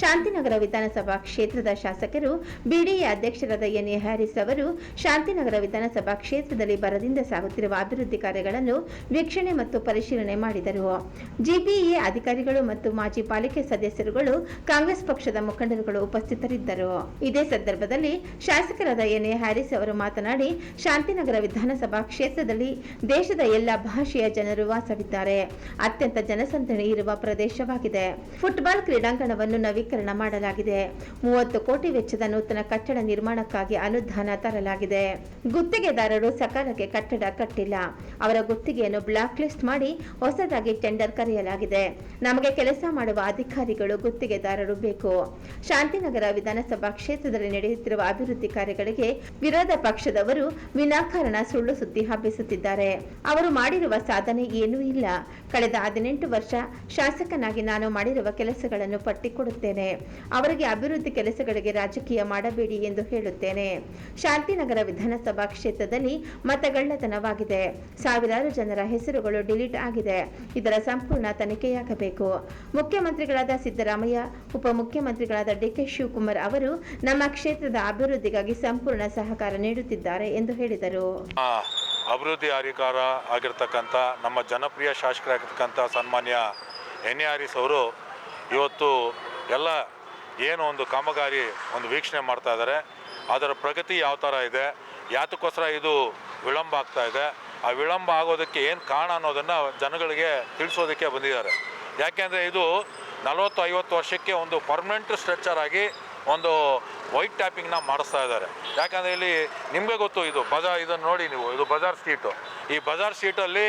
ಶಾಂತಿನಗರ ವಿಧಾನಸಭಾ ಕ್ಷೇತ್ರದ ಶಾಸಕರು, ಬಿಡಿಎ ಅಧ್ಯಕ್ಷರಾದ ಎನ್ ಎ ಹ್ಯಾರಿಸ್ ಅವರು ಶಾಂತಿನಗರ ವಿಧಾನಸಭಾ ಕ್ಷೇತ್ರದಲ್ಲಿ ಬರದಿಂದ ಸಾಗುತ್ತಿರುವ ಅಭಿವೃದ್ಧಿ ಕಾರ್ಯಗಳನ್ನು ವೀಕ್ಷಣೆ ಮತ್ತು ಪರಿಶೀಲನೆ ಮಾಡಿದರು. ಜಿಬಿಇ ಅಧಿಕಾರಿಗಳು ಮತ್ತು ಮಾಜಿ ಪಾಲಿಕೆ ಸದಸ್ಯರುಗಳು, ಕಾಂಗ್ರೆಸ್ ಪಕ್ಷದ ಮುಖಂಡರುಗಳು ಉಪಸ್ಥಿತರಿದ್ದರು. ಇದೇ ಸಂದರ್ಭದಲ್ಲಿ ಶಾಸಕರಾದ ಎನ್ ಎ ಹ್ಯಾರಿಸ್ ಅವರು ಮಾತನಾಡಿ, ಶಾಂತಿನಗರ ವಿಧಾನಸಭಾ ಕ್ಷೇತ್ರದಲ್ಲಿ ದೇಶದ ಎಲ್ಲ ಭಾಷೆಯ ಜನರು ವಾಸವಿದ್ದಾರೆ. ಅತ್ಯಂತ ಜನಸಂದಣಿ ಇರುವ ಪ್ರದೇಶವಾಗಿದೆ. ಫುಟ್ಬಾಲ್ ಕ್ರೀಡಾಂಗಣವನ್ನು ನವೀಕರಣ ಮಾಡಲಾಗಿದೆ. ಮೂವತ್ತು ಕೋಟಿ ವೆಚ್ಚದ ನೂತನ ಕಟ್ಟಡ ನಿರ್ಮಾಣಕ್ಕಾಗಿ ಅನುದಾನ ತರಲಾಗಿದೆ. ಗುತ್ತಿಗೆದಾರರು ಸಕಾಲಕ್ಕೆ ಕಟ್ಟಡ ಕಟ್ಟಿಲ್ಲ. ಅವರ ಗುತ್ತಿಗೆಯನ್ನು ಬ್ಲಾಕ್ ಲಿಸ್ಟ್ ಮಾಡಿ ಹೊಸದಾಗಿ ಟೆಂಡರ್ ಕರೆಯಲಾಗಿದೆ. ನಮಗೆ ಕೆಲಸ ಮಾಡುವ ಅಧಿಕಾರಿಗಳು ಗುತ್ತಿಗೆದಾರರು ಬೇಕು. ಶಾಂತಿನಗರ ವಿಧಾನಸಭಾ ಕ್ಷೇತ್ರದಲ್ಲಿ ನಡೆಯುತ್ತಿರುವ ಅಭಿವೃದ್ಧಿ ಕಾರ್ಯಗಳಿಗೆ ವಿರೋಧ ಪಕ್ಷದವರು ವಿನಾಕಾರಣ ಸುಳ್ಳು ಸುದ್ದಿ ಹಬ್ಬಿಸುತ್ತಿದ್ದಾರೆ. ಅವರು ಮಾಡಿರುವ ಸಾಧನೆ ಏನೂ ಇಲ್ಲ. ಕಳೆದ ಹದಿನೆಂಟು ವರ್ಷ ಶಾಸಕನಾಗಿ ನಾನು ಮಾಡಿರುವ ಕೆಲಸಗಳನ್ನು ಪಟ್ಟಿ ಕೊಡುತ್ತೇನೆ ಅವರಿಗೆ ಅಭಿವೃದ್ಧಿ ಕೆಲಸಗಳಿಗೆ ರಾಜಕೀಯ ಮಾಡಬೇಡಿ ಎಂದು ಹೇಳುತ್ತೇನೆ. ಶಾಂತಿನಗರ ವಿಧಾನಸಭಾ ಕ್ಷೇತ್ರದಲ್ಲಿ ಮತಗಳ್ಳತನವಾಗಿದೆ. ಸಾವಿರಾರು ಜನರ ಹೆಸರುಗಳು ಡಿಲೀಟ್ ಆಗಿದೆ. ಇದರ ಸಂಪೂರ್ಣ ತನಿಖೆಯಾಗಬೇಕು. ಮುಖ್ಯಮಂತ್ರಿಗಳಾದ ಸಿದ್ದರಾಮಯ್ಯ, ಉಪಮುಖ್ಯಮಂತ್ರಿಗಳಾದ ಡಿಕೆ ಶಿವಕುಮಾರ್ ಅವರು ನಮ್ಮ ಕ್ಷೇತ್ರದ ಅಭಿವೃದ್ಧಿಗಾಗಿ ಸಂಪೂರ್ಣ ಸಹಕಾರ ನೀಡುತ್ತಿದ್ದಾರೆ ಎಂದು ಹೇಳಿದರು. ಅಭಿವೃದ್ಧಿ ಅಧಿಕಾರ ಆಗಿರ್ತಕ್ಕಂಥ, ನಮ್ಮ ಜನಪ್ರಿಯ ಶಾಸಕರಾಗಿರ್ತಕ್ಕಂಥ ಸನ್ಮಾನ್ಯ ಎನ್ ಎ ಆರಿಸ್ ಅವರು ಇವತ್ತು ಎಲ್ಲ ಏನು ಒಂದು ಕಾಮಗಾರಿ ಒಂದು ವೀಕ್ಷಣೆ ಮಾಡ್ತಾ ಇದ್ದಾರೆ. ಅದರ ಪ್ರಗತಿ ಯಾವ ಥರ ಇದೆ? ಯಾತಕ್ಕೋಸ್ಕರ ಇದು ವಿಳಂಬ ಆಗ್ತಾ ಇದೆ? ಆ ವಿಳಂಬ ಆಗೋದಕ್ಕೆ ಏನು ಕಾರಣ ಅನ್ನೋದನ್ನು ಜನಗಳಿಗೆ ತಿಳಿಸೋದಕ್ಕೆ ಬಂದಿದ್ದಾರೆ. ಯಾಕೆಂದರೆ ಇದು ನಲವತ್ತು ಐವತ್ತು ವರ್ಷಕ್ಕೆ ಒಂದು ಪರ್ಮನೆಂಟ್ ಸ್ಟ್ರಕ್ಚರ್ ಆಗಿ ಒಂದು ವೈಟ್ ಟ್ಯಾಪಿಂಗ್ನ ಮಾಡಿಸ್ತಾ ಇದ್ದಾರೆ. ಯಾಕಂದರೆ ಇಲ್ಲಿ ನಿಮಗೆ ಗೊತ್ತು ಇದು ಬಜಾರ್ ಇದನ್ನು ನೋಡಿ ನೀವು, ಇದು ಬಜಾರ್ ಸ್ಟ್ರೀಟು ಈ ಬಜಾರ್ ಸ್ಟ್ರೀಟಲ್ಲಿ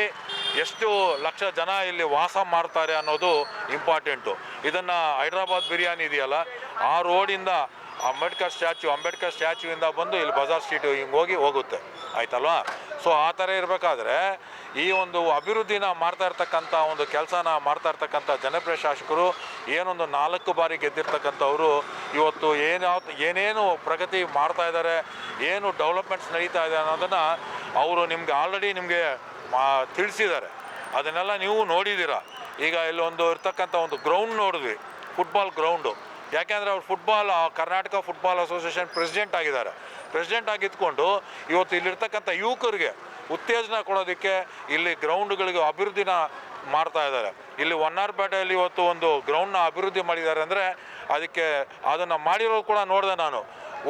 ಎಷ್ಟು ಲಕ್ಷ ಜನ ಇಲ್ಲಿ ವಾಸ ಮಾಡ್ತಾರೆ ಅನ್ನೋದು ಇಂಪಾರ್ಟೆಂಟು. ಇದನ್ನು ಹೈದ್ರಾಬಾದ್ ಬಿರಿಯಾನಿ ಇದೆಯಲ್ಲ, ಆ ರೋಡಿಂದ ಅಂಬೇಡ್ಕರ್ ಸ್ಟ್ಯಾಚು ಅಂಬೇಡ್ಕರ್ ಸ್ಟ್ಯಾಚುವಿಂದ ಬಂದು ಇಲ್ಲಿ ಬಜಾರ್ ಸ್ಟ್ರೀಟ್ ಹಿಂಗೆ ಹೋಗಿ ಹೋಗುತ್ತೆ. ಆಯ್ತಲ್ವಾ? ಸೊ, ಆ ಥರ ಇರಬೇಕಾದ್ರೆ ಈ ಒಂದು ಅಭಿವೃದ್ಧಿನ ಮಾಡ್ತಾ ಇರ್ತಕ್ಕಂಥ ಒಂದು ಕೆಲಸನ ಮಾಡ್ತಾ ಇರ್ತಕ್ಕಂಥ ಜನಪ್ರಿಯ ಶಾಸಕರು, ಏನೊಂದು ನಾಲ್ಕು ಬಾರಿ ಗೆದ್ದಿರ್ತಕ್ಕಂಥವ್ರು ಇವತ್ತು ಏನು ಏನೇನು ಪ್ರಗತಿ ಮಾಡ್ತಾ ಇದ್ದಾರೆ ಏನು ಡೆವಲಪ್ಮೆಂಟ್ಸ್ ನಡೀತಾ ಇದೆ ಅನ್ನೋದನ್ನು ಅವರು ನಿಮಗೆ ಆಲ್ರೆಡಿ ನಿಮಗೆ ತಿಳಿಸಿದ್ದಾರೆ. ಅದನ್ನೆಲ್ಲ ನೀವು ನೋಡಿದ್ದೀರ. ಈಗ ಇಲ್ಲೊಂದು ಇರ್ತಕ್ಕಂಥ ಒಂದು ಗ್ರೌಂಡ್ ನೋಡಿದ್ವಿ ಫುಟ್ಬಾಲ್ ಗ್ರೌಂಡು ಯಾಕೆಂದರೆ ಅವ್ರು football Karnataka football association president ಆಗಿದ್ದಾರೆ. ಪ್ರೆಸಿಡೆಂಟ್ ಆಗಿದ್ಕೊಂಡು ಇವತ್ತು ಇಲ್ಲಿರ್ತಕ್ಕಂಥ ಯುವಕರಿಗೆ ಉತ್ತೇಜನ ಕೊಡೋದಕ್ಕೆ ಇಲ್ಲಿ ಗ್ರೌಂಡ್ಗಳಿಗೆ ಅಭಿವೃದ್ಧಿನ ಮಾಡ್ತಾ ಇದ್ದಾರೆ. ಇಲ್ಲಿ ವನ್ನಾರ್ಪೇಟೆಯಲ್ಲಿ ಇವತ್ತು ಒಂದು ಗ್ರೌಂಡ್ನ ಅಭಿವೃದ್ಧಿ ಮಾಡಿದ್ದಾರೆ ಅಂದರೆ ಅದಕ್ಕೆ ಅದನ್ನು ಮಾಡಿರೋದು ಕೂಡ ನೋಡಿದೆ ನಾನು.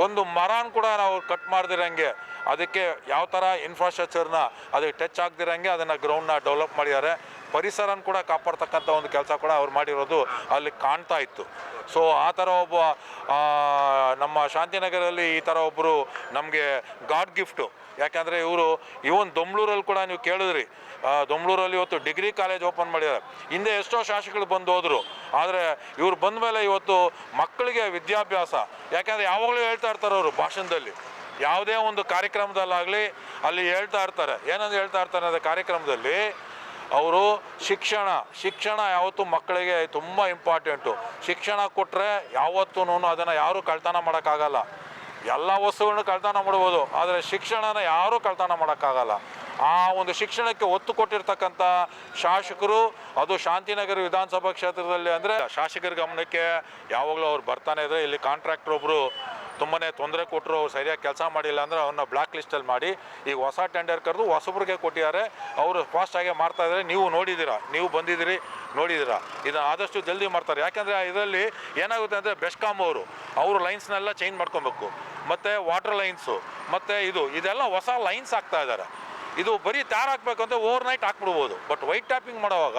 ಒಂದು ಮರನ ಕೂಡ ನಾವು ಕಟ್ ಮಾಡ್ದಿರಂಗೆ ಅದಕ್ಕೆ ಯಾವ ಥರ ಇನ್ಫ್ರಾಸ್ಟ್ರಕ್ಚರ್ನ ಅದಕ್ಕೆ ಟಚ್ ಆಗ್ದಿರಂಗೆ ಅದನ್ನು ಗ್ರೌಂಡ್ನ ಡೆವಲಪ್ ಮಾಡಿದ್ದಾರೆ. ಪರಿಸರನ ಕೂಡ ಕಾಪಾಡ್ತಕ್ಕಂಥ ಒಂದು ಕೆಲಸ ಕೂಡ ಅವ್ರು ಮಾಡಿರೋದು ಅಲ್ಲಿ ಕಾಣ್ತಾ ಇತ್ತು. ಸೊ ಆ ಥರ ಒಬ್ಬ ನಮ್ಮ ಶಾಂತಿನಗರಲ್ಲಿ ಈ ಥರ ಒಬ್ಬರು ನಮಗೆ ಗಾಡ್ ಗಿಫ್ಟು ಯಾಕೆಂದರೆ ಇವರು ಇವನ್ ದೊಮ್ಳೂರಲ್ಲಿ ಕೂಡ ನೀವು ಕೇಳಿದ್ರಿ. ದೊಮ್ಳೂರಲ್ಲಿ ಇವತ್ತು ಡಿಗ್ರಿ ಕಾಲೇಜ್ ಓಪನ್ ಮಾಡಿದ್ದಾರೆ. ಹಿಂದೆ ಎಷ್ಟೋ ಶಾಸಕರು ಬಂದು ಹೋದರು. ಆದರೆ ಇವ್ರು ಬಂದ ಮೇಲೆ ಇವತ್ತು ಮಕ್ಕಳಿಗೆ ವಿದ್ಯಾಭ್ಯಾಸ. ಯಾಕೆಂದರೆ ಯಾವಾಗಲೂ ಹೇಳ್ತಾ ಇರ್ತಾರೆ ಅವರು ಭಾಷಣದಲ್ಲಿ. ಯಾವುದೇ ಒಂದು ಕಾರ್ಯಕ್ರಮದಲ್ಲಾಗಲಿ ಅಲ್ಲಿ ಹೇಳ್ತಾ ಇರ್ತಾರೆ. ಏನಂತ ಹೇಳ್ತಾ ಇರ್ತಾರೆ ಅದೇ ಕಾರ್ಯಕ್ರಮದಲ್ಲಿ ಅವರು ಶಿಕ್ಷಣ ಶಿಕ್ಷಣ ಯಾವತ್ತೂ ಮಕ್ಕಳಿಗೆ ತುಂಬ ಇಂಪಾರ್ಟೆಂಟು ಶಿಕ್ಷಣ ಕೊಟ್ಟರೆ ಯಾವತ್ತೂ ಅದನ್ನು ಯಾರೂ ಕಳ್ತನ ಮಾಡೋಕ್ಕಾಗಲ್ಲ. ಎಲ್ಲ ವಸ್ತುಗಳನ್ನು ಕಳ್ತನ ಮಾಡ್ಬೋದು, ಆದರೆ ಶಿಕ್ಷಣನ ಯಾರೂ ಕಳ್ತನ ಮಾಡೋಕ್ಕಾಗಲ್ಲ. ಆ ಒಂದು ಶಿಕ್ಷಣಕ್ಕೆ ಒತ್ತು ಕೊಟ್ಟಿರ್ತಕ್ಕಂಥ ಶಾಸಕರು, ಅದು ಶಾಂತಿನಗರ ವಿಧಾನಸಭಾ ಕ್ಷೇತ್ರದಲ್ಲಿ ಅಂದರೆ ಶಾಸಕರ ಗಮನಕ್ಕೆ ಯಾವಾಗಲೂ ಅವ್ರು ಬರ್ತಾನೆ ಇದ್ದಾರೆ ಇಲ್ಲಿ ಕಾಂಟ್ರಾಕ್ಟರ್ ಒಬ್ಬರು ತುಂಬಾ ತೊಂದರೆ ಕೊಟ್ಟರು ಅವ್ರು ಸರಿಯಾಗಿ ಕೆಲಸ ಮಾಡಿಲ್ಲ ಅಂದರೆ ಅವ್ರನ್ನ ಬ್ಲಾಕ್ ಲಿಸ್ಟಲ್ಲಿ ಮಾಡಿ, ಈಗ ಹೊಸ ಟೆಂಡರ್ ಕರೆದು ಹೊಸಬ್ರಿಗೆ ಕೊಟ್ಟಿದ್ದಾರೆ. ಅವರು ಫಾಸ್ಟಾಗೆ ಮಾಡ್ತಾ ಇದ್ದಾರೆ. ನೀವು ನೋಡಿದ್ದೀರಾ? ನೀವು ಬಂದಿದ್ದೀರಿ, ನೋಡಿದ್ದೀರಾ? ಇದನ್ನು ಆದಷ್ಟು ಜಲ್ದಿ ಮಾಡ್ತಾರೆ. ಯಾಕೆಂದರೆ ಇದರಲ್ಲಿ ಏನಾಗುತ್ತೆ ಅಂದರೆ ಬೆಸ್ಕಾಮ್ ಅವರು ಅವರು ಲೈನ್ಸ್ನೆಲ್ಲ ಚೇಂಜ್ ಮಾಡ್ಕೊಬೇಕು. ಮತ್ತು ವಾಟರ್ ಲೈನ್ಸು ಮತ್ತು ಇದು, ಇದೆಲ್ಲ ಹೊಸ ಲೈನ್ಸ್ ಆಗ್ತಾ ಇದ್ದಾರೆ. ಇದು ಬರೀ ತಾರ್ ಹಾಕ್ಬೇಕು ಅಂದರೆ ಓವರ್ ನೈಟ್ ಹಾಕ್ಬಿಡ್ಬೋದು. ಬಟ್ ವೈಟ್ ಟ್ಯಾಪಿಂಗ್ ಮಾಡುವಾಗ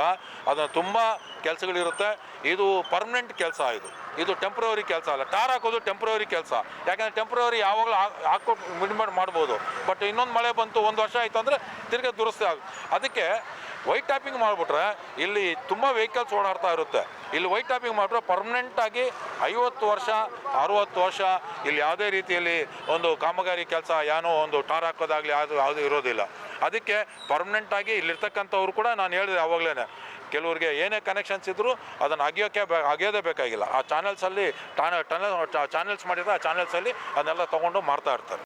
ಅದನ್ನು ತುಂಬ ಕೆಲಸಗಳಿರುತ್ತೆ. ಇದು ಪರ್ಮನೆಂಟ್ ಕೆಲಸ ಇದು. ಇದು ಟೆಂಪ್ರವರಿ ಕೆಲಸ ಅಲ್ಲ. ಟಾರ್ ಹಾಕೋದು ಟೆಂಪ್ರವರಿ ಕೆಲಸ. ಯಾಕಂದರೆ ಟೆಂಪ್ರವರಿ ಯಾವಾಗಲೂ ಹಾಕೋ ಮಿಡ್ಮೆಂಟ್ ಮಾಡ್ಬೋದು. ಬಟ್ ಇನ್ನೊಂದು ಮಳೆ ಬಂತು, ಒಂದು ವರ್ಷ ಆಯಿತು ಅಂದರೆ ತಿರ್ಗಿ ದುರಸ್ತಿ ಆಗ ಅದಕ್ಕೆ ವೈಟ್ ಟ್ಯಾಪಿಂಗ್ ಮಾಡಿಬಿಟ್ರೆ ಇಲ್ಲಿ ತುಂಬ ವೆಹಿಕಲ್ಸ್ ಓಡಾಡ್ತಾ ಇರುತ್ತೆ. ಇಲ್ಲಿ ವೈಟ್ ಟ್ಯಾಪಿಂಗ್ ಮಾಡಿದ್ರೆ ಪರ್ಮನೆಂಟಾಗಿ ಐವತ್ತು ವರ್ಷ, ಅರುವತ್ತು ವರ್ಷ ಇಲ್ಲಿ ಯಾವುದೇ ರೀತಿಯಲ್ಲಿ ಒಂದು ಕಾಮಗಾರಿ ಕೆಲಸ ಏನೋ ಒಂದು ಟಾರ್ ಹಾಕೋದಾಗಲಿ ಯಾವುದು ಯಾವುದೂ ಇರೋದಿಲ್ಲ. ಅದಕ್ಕೆ ಪರ್ಮನೆಂಟಾಗಿ ಇಲ್ಲಿರ್ತಕ್ಕಂಥವ್ರು ಕೂಡ ನಾನು ಹೇಳಿದೆ ಆವಾಗಲೇ ಕೆಲವ್ರಿಗೆ ಏನೇ ಕನೆಕ್ಷನ್ಸ್ ಇದ್ದರೂ ಅದನ್ನು ಅಗಿಯೋಕ್ಕೆ ಬೇ, ಅಗಿಯೋದೇ ಬೇಕಾಗಿಲ್ಲ. ಆ ಚಾನಲ್ಸಲ್ಲಿ ಟಾನ ಟನಲ್ ಚಾನೆಲ್ಸ್ ಮಾಡಿದ್ರೆ ಆ ಚಾನಲ್ಸಲ್ಲಿ ಅದನ್ನೆಲ್ಲ ತೊಗೊಂಡು ಮಾಡ್ತಾ ಇರ್ತಾರೆ.